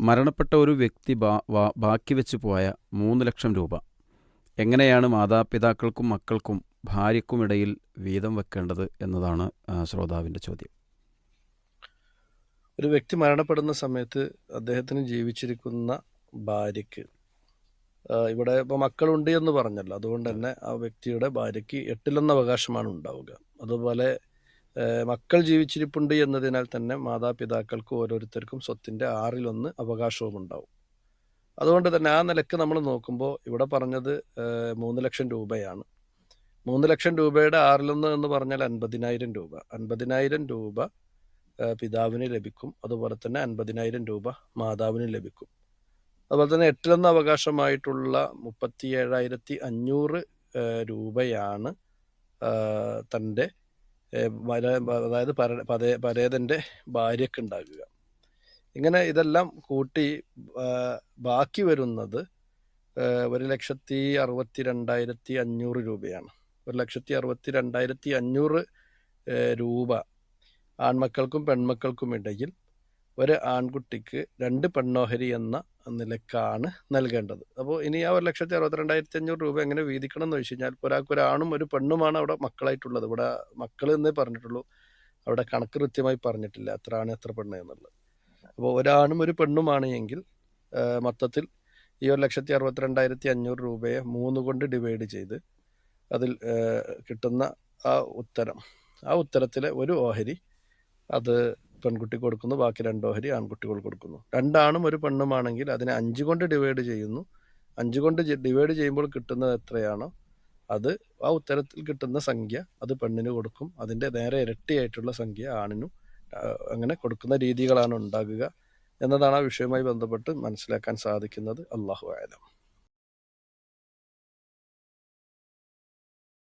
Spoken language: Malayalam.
മരണപ്പെട്ട ഒരു വ്യക്തി ബാക്കി വെച്ച് പോയ മൂന്ന് ലക്ഷം രൂപ. എങ്ങനെയാണ് മാതാപിതാക്കൾക്കും മക്കൾക്കും ഭാര്യക്കുമിടയിൽ വീതം വെക്കേണ്ടത് എന്നതാണ് ശ്രോതാവിന്റെ ചോദ്യം. ഒരു വ്യക്തി മരണപ്പെടുന്ന സമയത്ത് അദ്ദേഹത്തിന് ജീവിച്ചിരിക്കുന്ന ഭാര്യയ്ക്ക് ഇവിടെ ഇപ്പോൾ മക്കളുണ്ട് എന്ന് പറഞ്ഞല്ലോ. അതുകൊണ്ട് തന്നെ ആ വ്യക്തിയുടെ ഭാര്യയ്ക്ക് എട്ടിലൊന്ന് അവകാശമാണ് ഉണ്ടാവുക. അതുപോലെ മക്കൾ ജീവിച്ചിരിപ്പുണ്ട് എന്നതിനാൽ തന്നെ മാതാപിതാക്കൾക്ക് ഓരോരുത്തർക്കും സ്വത്തിന്റെ ആറിലൊന്ന് അവകാശവും ഉണ്ടാവും അതുകൊണ്ട് തന്നെ ആ നിലയ്ക്ക് നമ്മൾ നോക്കുമ്പോൾ ഇവിടെ പറഞ്ഞത് മൂന്ന് ലക്ഷം രൂപയാണ്. മൂന്ന് ലക്ഷം രൂപയുടെ ആറിലൊന്ന് എന്ന് പറഞ്ഞാൽ അൻപതിനായിരം രൂപ. അൻപതിനായിരം രൂപ പിതാവിന് ലഭിക്കും. അതുപോലെ തന്നെ അൻപതിനായിരം രൂപ മാതാവിന് ലഭിക്കും. അതുപോലെ തന്നെ എട്ടിലൊന്ന് അവകാശമായിട്ടുള്ള മുപ്പത്തി ഏഴായിരത്തി അഞ്ഞൂറ് രൂപയാണ് തന്റെ അതായത് പര- പതേ- പരേതന്റെ ഭാര്യയ്ക്ക് ഉണ്ടാകുക. ഇങ്ങനെ ഇതെല്ലാം കൂട്ടി ബാക്കി വരുന്നത് ഒരു ലക്ഷത്തി അറുപത്തി രണ്ടായിരത്തി അഞ്ഞൂറ് രൂപയാണ്. ഒരു ലക്ഷത്തി അറുപത്തി രണ്ടായിരത്തി അഞ്ഞൂറ് രൂപ ആൺമക്കൾക്കും പെൺമക്കൾക്കും ഇടയിൽ ഒരു ആൺകുട്ടിക്ക് രണ്ട് പെണ്ണോഹരി എന്ന നിലക്കാണ് നൽകേണ്ടത്. അപ്പോൾ ഇനി ആ ഒരു ലക്ഷത്തി അറുപത്തിരണ്ടായിരത്തി അഞ്ഞൂറ് രൂപ എങ്ങനെ വീതിക്കണം എന്ന് വെച്ച് കഴിഞ്ഞാൽ ഒരാൾക്ക് ഒരു ആണും ഒരു പെണ്ണുമാണ് അവിടെ മക്കളായിട്ടുള്ളത്. ഇവിടെ മക്കൾ എന്നേ പറഞ്ഞിട്ടുള്ളൂ. അവിടെ കണക്ക് കൃത്യമായി പറഞ്ഞിട്ടില്ല എത്ര ആണ് എത്ര പെണ്ണ് എന്നുള്ളത്. അപ്പോൾ ഒരാണും ഒരു പെണ്ണുമാണ് എങ്കിൽ മൊത്തത്തിൽ ഈ ഒരു ലക്ഷത്തി അറുപത്തിരണ്ടായിരത്തി അഞ്ഞൂറ് രൂപയെ മൂന്ന് കൊണ്ട് ഡിവൈഡ് ചെയ്ത് അതിൽ കിട്ടുന്ന ആ ഉത്തരം. ആ ഉത്തരത്തിലെ ഒരു ഓഹരി അത് പെൺകുട്ടിക്ക് കൊടുക്കുന്നു ബാക്കി രണ്ടോഹരി ആൺകുട്ടികൾ കൊടുക്കുന്നു. രണ്ടാണും ഒരു പെണ്ണുമാണെങ്കിൽ അതിനെ അഞ്ച് കൊണ്ട് ഡിവൈഡ് ചെയ്യുന്നു. അഞ്ച് കൊണ്ട് ഡിവൈഡ് ചെയ്യുമ്പോൾ കിട്ടുന്നത് എത്രയാണോ അത് ആ ഉത്തരത്തിൽ കിട്ടുന്ന സംഖ്യ അത് പെണ്ണിന് കൊടുക്കും. അതിന്റെ നേരെ ഇരട്ടിയായിട്ടുള്ള സംഖ്യ ആണിനും അങ്ങനെ കൊടുക്കുന്ന രീതികളാണ് ഉണ്ടാകുക എന്നതാണ് ആ വിഷയവുമായി ബന്ധപ്പെട്ട് മനസ്സിലാക്കാൻ സാധിക്കുന്നത്. അള്ളാഹു ആയാലും